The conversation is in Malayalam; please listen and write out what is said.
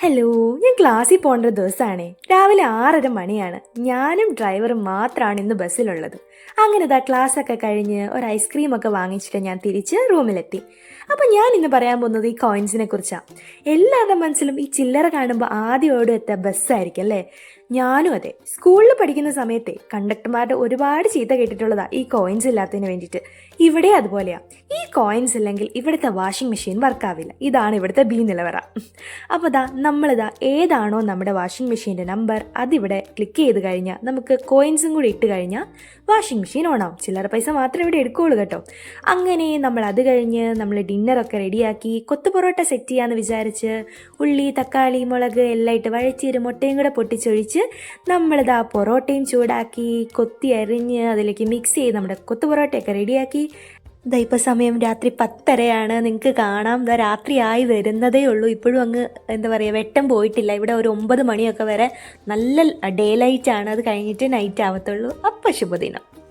ഹലോ ഞാൻ ക്ലാസ്സിൽ പോകേണ്ട ദിവസമാണേ. രാവിലെ ആറര മണിയാണ്. ഞാനും ഡ്രൈവറും മാത്രമാണ് ഇന്ന് ബസ്സിലുള്ളത്. അങ്ങനെ ഇതാ ക്ലാസ്സൊക്കെ കഴിഞ്ഞ് ഒരു ഐസ്ക്രീം ഒക്കെ വാങ്ങിച്ചിട്ട് ഞാൻ തിരിച്ച് റൂമിലെത്തി. അപ്പം ഞാൻ ഇന്ന് പറയാൻ പോകുന്നത് ഈ കോയിൻസിനെ കുറിച്ചാണ് എല്ലാവരുടെ മനസ്സിലും ഈ ചില്ലറ കാണുമ്പോൾ ആദ്യം ഓടും എത്തുക ബസ്സായിരിക്കും അല്ലേ? ഞാനും അതെ. സ്കൂളിൽ പഠിക്കുന്ന സമയത്തെ കണ്ടക്ടർമാരുടെ ഒരുപാട് ചീത്ത കേട്ടിട്ടുള്ളതാ ഈ കോയിൻസ് ഇല്ലാത്തതിന് വേണ്ടിയിട്ട്. ഇവിടെ അതുപോലെയാ. ഈ കോയിൻസ് ഇല്ലെങ്കിൽ ഇവിടുത്തെ വാഷിംഗ് മെഷീൻ വർക്കാവില്ല ഇതാണ് ഇവിടുത്തെ ബി നിലവറ. അപ്പോൾ ദാ നമ്മളിതാ ഏതാണോ നമ്മുടെ വാഷിംഗ് മെഷീന്റെ നമ്പർ അതിവിടെ ക്ലിക്ക് ചെയ്ത് കഴിഞ്ഞാൽ നമുക്ക് കോയിൻസും കൂടി ഇട്ട് കഴിഞ്ഞാൽ വാഷിംഗ് മെഷീൻ ഓണാവും ചില്ലറ പൈസ മാത്രമേ ഇവിടെ എടുക്കുകയുള്ളൂ കേട്ടോ. അങ്ങനെ നമ്മൾ അത് കഴിഞ്ഞ് നമ്മൾ ഡിന്നറൊക്കെ റെഡിയാക്കി കൊത്തു പൊറോട്ട സെറ്റ് ചെയ്യാമെന്ന് വിചാരിച്ച് ഉള്ളി തക്കാളി മുളക് എല്ലാം ഇട്ട് വഴച്ചീര് മുട്ടയും കൂടെ പൊട്ടിച്ചൊഴിച്ച് നമ്മളിതാ പൊറോട്ടയും ചൂടാക്കി കൊത്തി അരിഞ്ഞ് അതിലേക്ക് മിക്സ് ചെയ്ത് നമ്മുടെ കൊത്തു പൊറോട്ടയൊക്കെ റെഡിയാക്കി ഇതാ ഇപ്പോൾ സമയം രാത്രി പത്തരയാണ്. നിങ്ങൾക്ക് കാണാം. ഇതാ രാത്രിയായി വരുന്നതേ ഉള്ളൂ. ഇപ്പോഴും അങ്ങ് എന്താ പറയുക വെട്ടം പോയിട്ടില്ല. ഇവിടെ ഒരു ഒമ്പത് മണിയൊക്കെ വരെ നല്ല ഡേ ലൈറ്റ് ആണ് അത് കഴിഞ്ഞിട്ട് നൈറ്റ് ആവത്തുള്ളൂ. അപ്പോൾ ശുഭദിനം.